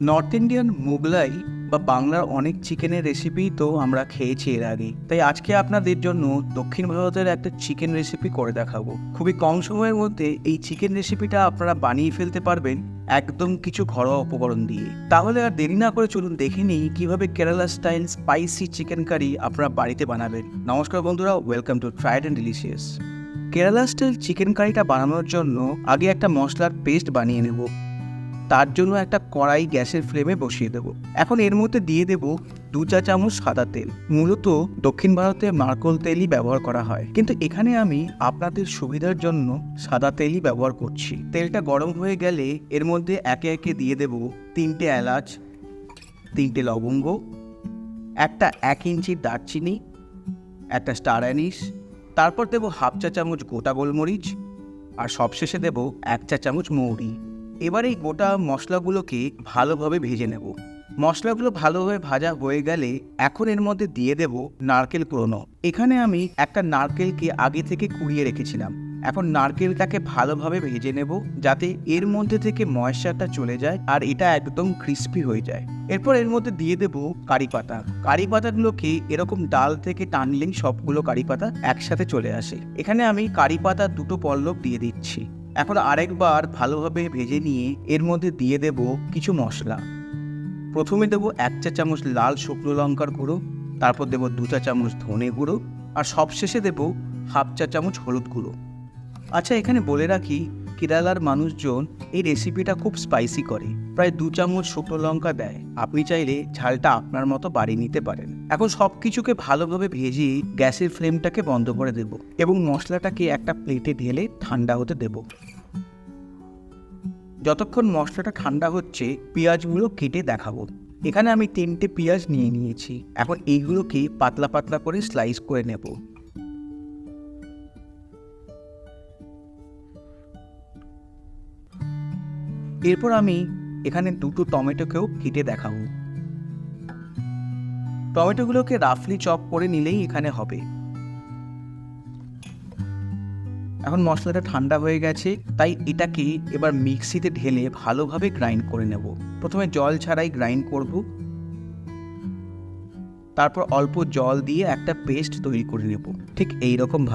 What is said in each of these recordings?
North Indian Mughlai বা বাংলার অনেক চিকেনের রেসিপি তো আমরা খেয়েছি এর আগে। তাই আজকে আপনাদের জন্য দক্ষিণ ভারতের একটা চিকেন রেসিপি করে দেখাবো। খুবই কম সময়ের মধ্যে এই চিকেন রেসিপিটা আপনারা বানিয়ে ফেলতে পারবেন একদম কিছু ঘরোয়া উপকরণ দিয়ে। তাহলে আর দেরি না করে চলুন দেখে নিই কীভাবে Kerala style spicy chicken curry আপনারা বাড়িতে বানাবেন। নমস্কার বন্ধুরা welcome to fried and delicious Kerala style chicken কারিটা বানানোর জন্য আগে একটা মশলার পেস্ট বানিয়ে নেব। তার জন্য একটা কড়াই গ্যাসের ফ্লেমে বসিয়ে দেবো। এখন এর মধ্যে দিয়ে দেব দু চা চামচ সাদা তেল। মূলত দক্ষিণ ভারতে নারকোল তেলই ব্যবহার করা হয়। কিন্তু এখানে আমি আপনাদের সুবিধার জন্য সাদা তেলই ব্যবহার করছি। তেলটা গরম হয়ে গেলে এর মধ্যে একে একে দিয়ে দেব তিনটে এলাচ, তিনটে লবঙ্গ, একটা এক ইঞ্চির দারচিনি, একটা স্টার অ্যানিস তারপর দেবো হাফ চা চামচ গোটা গোলমরিচ, আর সবশেষে দেবো এক চা চামচ মৌরি। এবার এই গোটা মশলাগুলোকে ভালোভাবে ভেজে নেব। মশলাগুলো ভালোভাবে ভাজা হয়ে গেলে এখন এর মধ্যে দিয়ে দেব নারকেল কুড়োনো। এখানে আমি একটা নারকেলকে আগে থেকে কুড়িয়ে রেখেছিলাম। এখন নারকেলটাকে ভালোভাবে ভেজে নেব যাতে এর মধ্যে থেকে ময়েশ্চারটা চলে যায় আর এটা একদম ক্রিস্পি হয়ে যায়। এরপর এর মধ্যে দিয়ে দেব কারি পাতা। কারি পাতাগুলোকে এরকম ডাল থেকে টানলেই সবগুলো কারি পাতা একসাথে চলে আসে। এখানে আমি কারি পাতা দুটো পল্লব দিয়ে দিচ্ছি। এখন আরেকবার ভালোভাবে ভেজে নিয়ে এর মধ্যে দিয়ে দেব কিছু মশলা। প্রথমে দেবো এক চা চামচ লাল শুকনো লঙ্কার গুঁড়ো, তারপর দেবো দু চা চামচ ধনে গুঁড়ো, আর সবশেষে দেবো হাফ চা চামচ হলুদ গুঁড়ো। আচ্ছা এখানে বলে রাখি কেরালার মানুষজন এই রেসিপিটা খুব স্পাইসি করে। প্রায় দু চামচ শুকনো লঙ্কা দেয়। আপনি চাইলে ঝালটা আপনার মতো বাড়িয়ে নিতে পারেন। এখন সব কিছুকে ভালোভাবে ভেজে গ্যাসের ফ্লেমটাকে বন্ধ করে দেব এবং মশলাটাকে একটা প্লেটে ঢেলে ঠান্ডা হতে দেব। যতক্ষণ মশলাটা ঠান্ডা হচ্ছে, পেঁয়াজগুলো কেটে দেখাবো। এখানে আমি তিনটে পেঁয়াজ নিয়ে নিয়েছি। এখন এইগুলোকে পাতলা পাতলা করে স্লাইস করে নেব। এরপর আমি এখানে দুটো টমেটোকেও কেটে দেখাবো। টমেটোগুলোকে রাফলি চপ করে নিলেই এখানে হবে। এখন মশলাটা ঠান্ডা হয়ে গেছে, তাই এটাকে এবার মিক্সিতে ঢেলে ভালোভাবে গ্রাইন্ড করে নেব। প্রথমে জল ছাড়াই গ্রাইন্ড করব। তারপর অল্প জল দিয়ে একটা পেস্ট তৈরি করে নেব। ঠিক এই রকম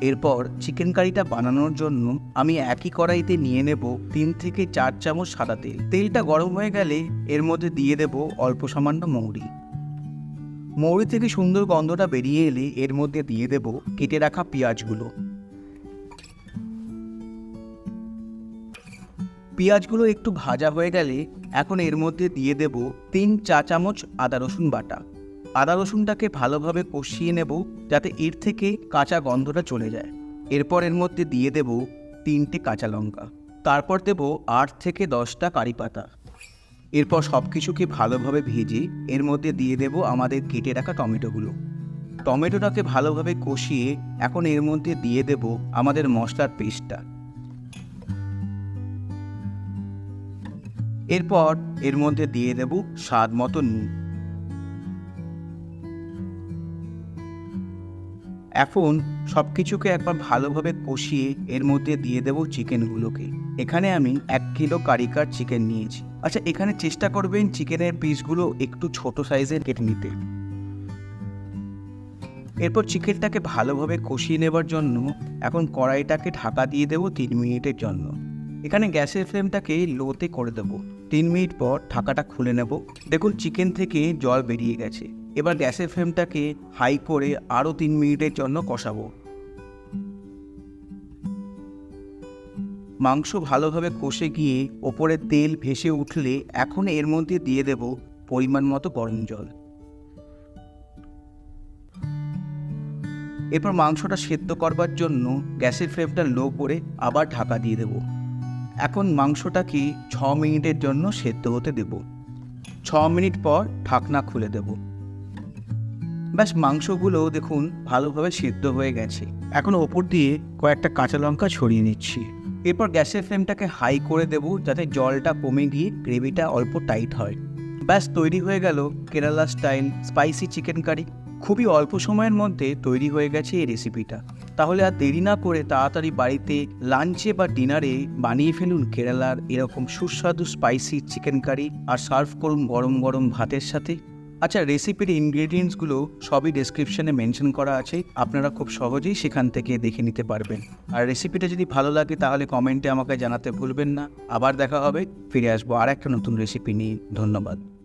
এরপর চিকেন কারিটা বানানোর জন্য আমি একই কড়াইতে নিয়ে নেব তিন থেকে চার চামচ সাদা তেল। তেলটা গরম হয়ে গেলে এর মধ্যে দিয়ে দেব অল্প সামান্য মৌরি। মৌরি থেকে সুন্দর গন্ধটা বেরিয়ে এলে এর মধ্যে দিয়ে দেব কেটে রাখা পেঁয়াজগুলো। পেঁয়াজগুলো একটু ভাজা হয়ে গেলে এখন এর মধ্যে দিয়ে দেব তিন চা চামচ আদা রসুন বাটা। আদা রসুনটাকে ভালোভাবে কষিয়ে নেব যাতে এর থেকে কাঁচা গন্ধটা চলে যায়। এরপর এর মধ্যে দিয়ে দেব তিনটে কাঁচা লঙ্কা। তারপর দেব আট থেকে দশটা কারি পাতা। এরপর সব কিছুকে ভালোভাবে ভেজে এর মধ্যে দিয়ে দেব আমাদের কেটে রাখা টমেটোগুলো। টমেটোটাকে ভালোভাবে কষিয়ে এখন এর মধ্যে দিয়ে দেব আমাদের মশলার পেস্টটা। এরপর এর মধ্যে দিয়ে দেব স্বাদ মতো নুন। এখন সব কিছুকে একবার ভালোভাবে কষিয়ে এর মধ্যে দিয়ে দেব চিকেনগুলোকে। এখানে আমি এক কিলো কারিকার চিকেন নিয়েছি। আচ্ছা এখানে চেষ্টা করবেন চিকেনের পিসগুলো একটু ছোট সাইজের কেটে নিতে। এরপর চিকেনটাকে ভালোভাবে কষিয়ে নেবার জন্য এখন কড়াইটাকে ঢাকা দিয়ে দেবো তিন মিনিটের জন্য। এখানে গ্যাসের ফ্লেমটাকে লোতে করে দেবো। তিন মিনিট পর ঢাকাটা খুলে নেব। দেখুন, চিকেন থেকে জল বেরিয়ে গেছে। এবার গ্যাসের ফ্লেমটাকে হাই করে আরও তিন মিনিটের জন্য কষাবো। মাংস ভালোভাবে কষে গিয়ে ওপরে তেল ভেসে উঠলে এখন এর মধ্যে দিয়ে দেব পরিমাণ মতো গরম জল। এরপর মাংসটা সেদ্ধ করবার জন্য গ্যাসের ফ্লেমটা লো করে আবার ঢাকা দিয়ে দেব। এখন মাংসটাকে ছ মিনিটের জন্য সেদ্ধ হতে দেব। ছ মিনিট পর ঢাকনা খুলে দেব। ব্যাস, মাংসগুলো দেখুন ভালোভাবে সেদ্ধ হয়ে গেছে। এখন ওপর দিয়ে কয়েকটা কাঁচা লঙ্কা ছড়িয়ে নিচ্ছি। এরপর গ্যাসের ফ্লেমটাকে হাই করে দেব যাতে জলটা কমে গিয়ে গ্রেভিটা অল্প টাইট হয়। ব্যাস, তৈরি হয়ে গেল Kerala style spicy chicken curry. খুবই অল্প সময়ের মধ্যে তৈরি হয়ে গেছে এই রেসিপিটা। তাহলে আর দেরি না করে তাড়াতাড়ি বাড়িতে লাঞ্চে বা ডিনারে বানিয়ে ফেলুন কেরালার এরকম সুস্বাদু স্পাইসি চিকেন কারি আর সার্ভ করুন গরম গরম ভাতের সাথে। আচ্ছা রেসিপির ইনগ্রেডিয়েন্টসগুলো সবই ডেসক্রিপশনে মেনশন করা আছে। আপনারা খুব সহজেই সেখান থেকে দেখে নিতে পারবেন। আর রেসিপিটা যদি ভালো লাগে, তাহলে কমেন্টে আমাকে জানাতে ভুলবেন না। আবার দেখা হবে, ফিরে আসব আর একটা নতুন রেসিপি নিয়ে। ধন্যবাদ।